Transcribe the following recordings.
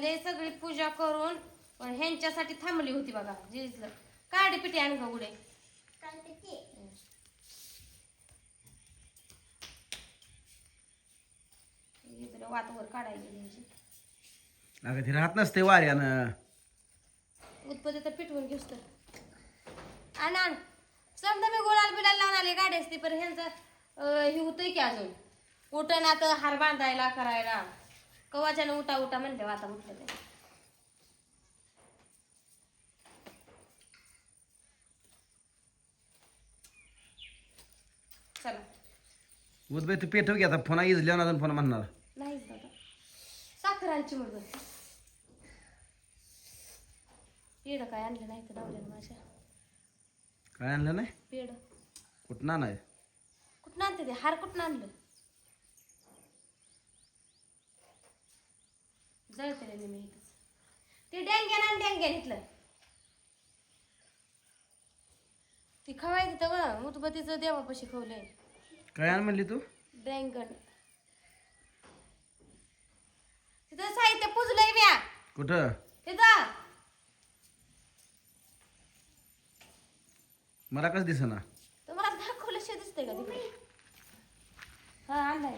झाले सगळी पूजा करून पण ह्यांच्यासाठी थांबली होती बघा जिजलं. काढे पिठी आण ग उडे वातावर काढायची ह्यांची अगं ती राहत नसते वाऱ्यानं. उत्पत्ती तर पिटवून घेऊस तर. आण आण. समजा मी गोळाल बिलाल लावून आले गाडी असते पण ह्यांचं हे होतंय की अजून. उठण आता हार बांधायला करायला. कवाच्यानं उठा उठा म्हणते आता उठलं ते. चला. उदबाई तू पेटव घे आता. फोना इजल्यावर अजून फोन म्हणणार. नाहीच दादा साखरांची मुलगा पेड काय आणलं नाही तर डावल्यानं माझ्या. काय आणलं नाही? पेड कुठं नाही कुठं आणते ते? हार कुठं आणलं? जळते मी इथंच. ते डँग्यान आणि डँग्यान इथलं ती खवायची तर मुतबतीचं देवापाशी खवलंय. काय आण म्हणली तू? डँगन तिथं साहित्य पुजलंय म्या. कुठं? तिथं. मला कसं दिसना? तुम्हाला दाखवलं शे दिसतंय का तिकडे? हा आणलाय.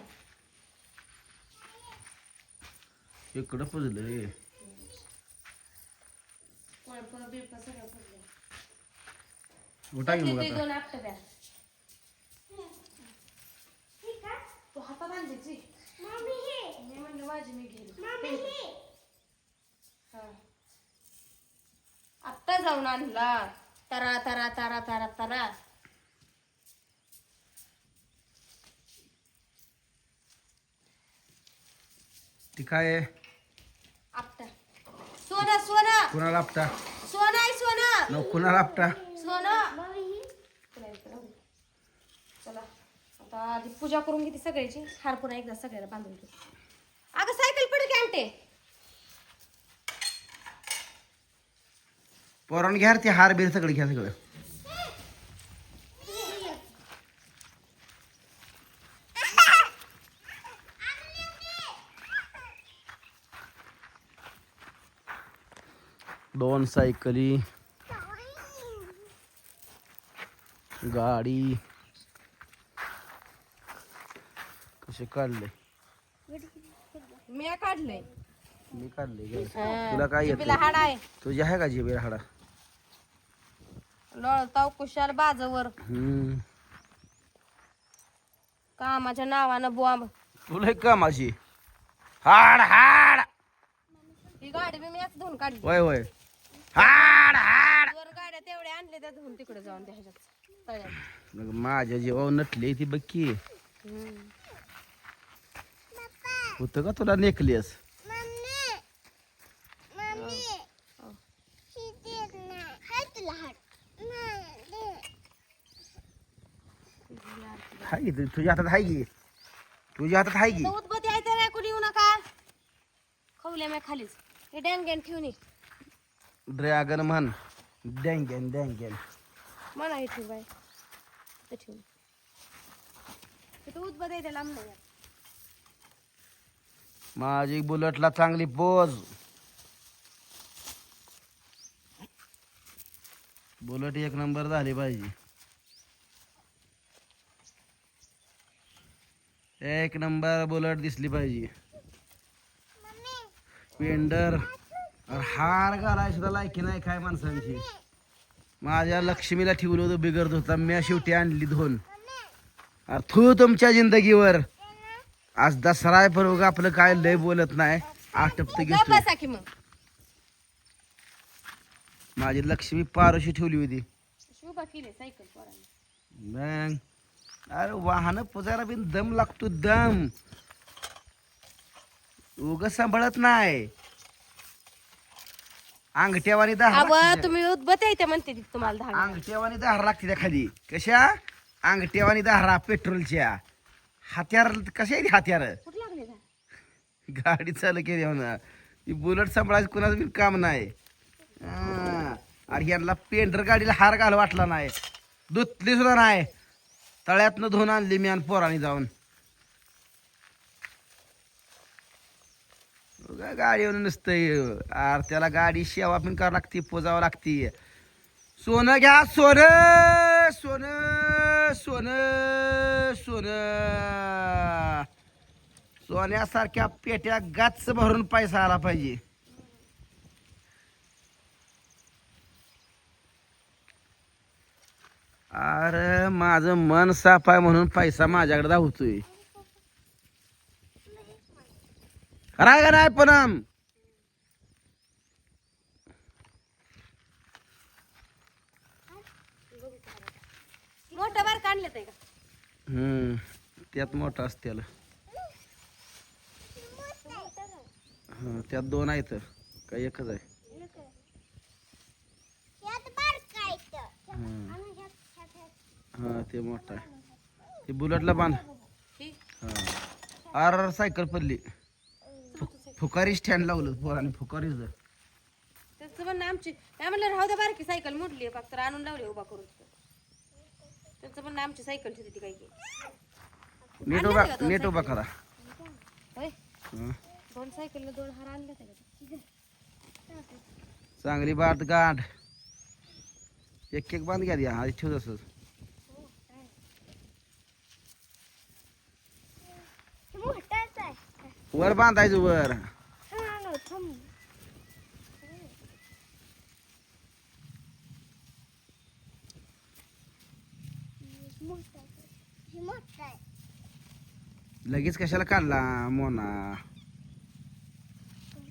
इकडं पुजलंय. बिळप सगळं उठा की मग ते आता. दोन आपट्या तू हातात आणली जी मी म्हणलं माझी मी घेईल. हा. आत्ता जाऊन आणला. तरा तरा तरा तरा तरा. ती काय आहे? कुणाला आपटा सोनं आहे सोनं. न कुणाला आपटा सोनं. चला आता आधी पूजा करून घेते सगळ्याची. हार पुन्हा एकदा सगळ्याला बांधून घेते अगं सायकल पडे की आणते पोरान घ्या ते हार बिर सगळं घ्या सगळं. दोन सायकली गाडी. कसे काढले? मी काढलंय मी काढले. तुला काय येत? हाड आहे. तुझी आहे का जिबेर हाडा? लोळताव कुशाल बाजवर. कामाच्या नावानं बॉम्ब तुला एक का माझी हाड हाड. ही गाडी मी धुवून काढली. वय वय. हाड हाड. वर गाड्या तेवढ्या आणल्या त्या धुवून तिकडे जाऊन त्या ह्याच्यात तळ्यात. मग माझ्या जीवावर नटली ती बक्की हम्म. होत का तुला नेकलेस? हाय की तु- तुझ्या हातात हाय की? तुझ्या हातात हाय की? तर उदबत्ती आहे तर कोणी येऊ नका. खवल्या मी खालीच. हे डँगॅन ठेवून ये. ड्रॅगन म्हण. डँगेन डँगेन म्हणा हे ठेव. बाय ते लांब नाही माझी बुलेटला चांगली पोज. बुलेट एक नंबर झाली पाहिजे. एक नंबर बुलेट दिसली पाहिजे. पेंडर अरे हार घालाय सुद्धा लायकी नाही काय माणसांची. माझ्या लक्ष्मीला ठेवलं होतं बिगडत होता. मी शेवटी आणली दोन अरे थू तुमच्या जिंदगीवर. आज दसरा आहे पण उगा आपलं काय लय बोलत नाही. आटपत गप घेतो बसा की मग. माझी लक्ष्मी पारोशी ठेवली होती. शुभा केली सायकल पोरांनी. मग? अरे वाहन पुजायला बिन दम लागतो दम. उग सांभाळत नाही. अंगठ्यावानी दहा अव तुम्ही उदबत्ती आहे त्या म्हणते ती तुम्हाला. दहा अंगठ्यावानी दहा लागते त्या खाली कशा? अंगठ्यावानी दहा पेट्रोलच्या. हत्यार कशा आहे हत्यार? गाडी चालू केली म्हणा. ही बुलेट सांभाळायचं कुणाचं बी काम नाही. आणि यांना पेंढर गाडीला हार घाल वाटला नाही. धुतली सुद्धा नाही. तळ्यातनं धुवून आणली मी आणि पोराने जाऊन. काय गाडीवर नसतंय आर त्याला गाडी सेवा पण करावं लागते पोजावं लागते. सोनं घ्या सोनं सोनं सोनं सोनं. सोन्यासारख्या पेट्या गच्च भरून पैसा आला पाहिजे. अरे माझं मन साफ आहे म्हणून पैसा माझ्याकडे धावतोय. का नाही पनम मोठं बार काढलं ते का? हम्म त्यात मोठं असते त्याला. हा त्यात दोन आहेत. का एकच आहे? हा. हा ते मोठं आहे. ते बुलेटला बांध. हा? आर सायकल पडली. फुकारी स्टँड लावलं पोराने फुकारीच त्याचं म्हणणं आमची काय म्हणलं राहू द्या बारकी सायकल मोडली आहे फक्त आणून लावली उभा करून. त्याचं म्हणणं आमची सायकल होती ती काही नीट उभा नीट उभा करा. होय? हा. दोन सायकलला दोन हार आणले चांगली बाट गाठ. एक एक बांध घ्या द्या आधी ठेव तसंच. वर बांधायचं वर. लगेच कशाला काढला मोना?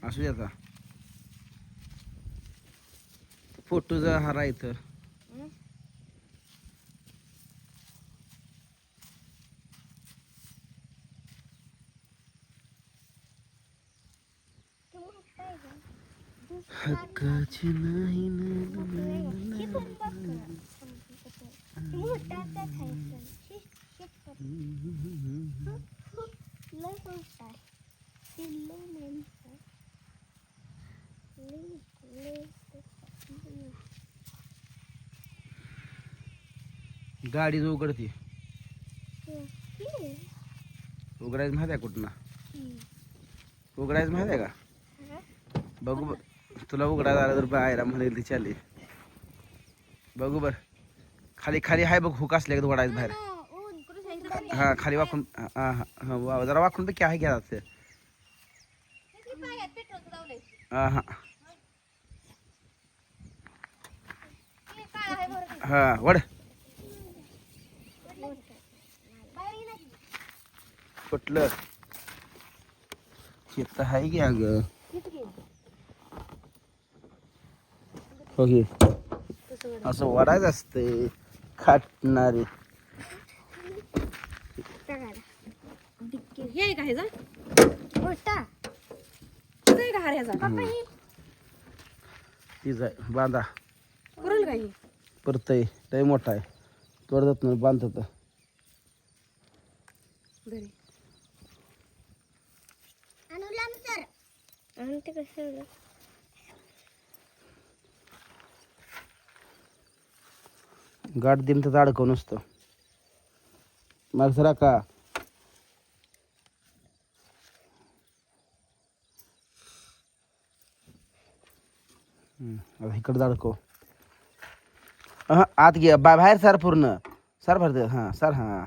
असू द्या आता. फोटोचा हारा इथं. हक्काची नाही गाडी जो उघडते. उघडायचं माहिती आहे कुठं उघडायचं माहिती आहे का? बघू बर तुला उघडायला आलं तर बाहेर म्हणेल ती चालली बघू बर. खाली खाली हाय बघ हुक असल्या उघडायचं बाहेर. हा खाली वाकून हा, हा, हा, वा- जरा वाकून बघ की आहे घ्या ते हा हा. हा वड. कुठलं? शेत आहे की अग. ओके असं वडायचं असते खाटणारे. हे आहे का ह्याचा? हे आहे का हार ह्याचा? तीच आहे. बांधा. करून काही परत लय मोठा आहे. तोडत नाही बांधत गाठ दिन तर अडकव नसतं. मग सरा का आता इकडं अडकव आत घे. बा बाहेर सर पूर्ण. सर भरते हां सर हां.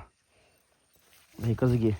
इकडंच घे.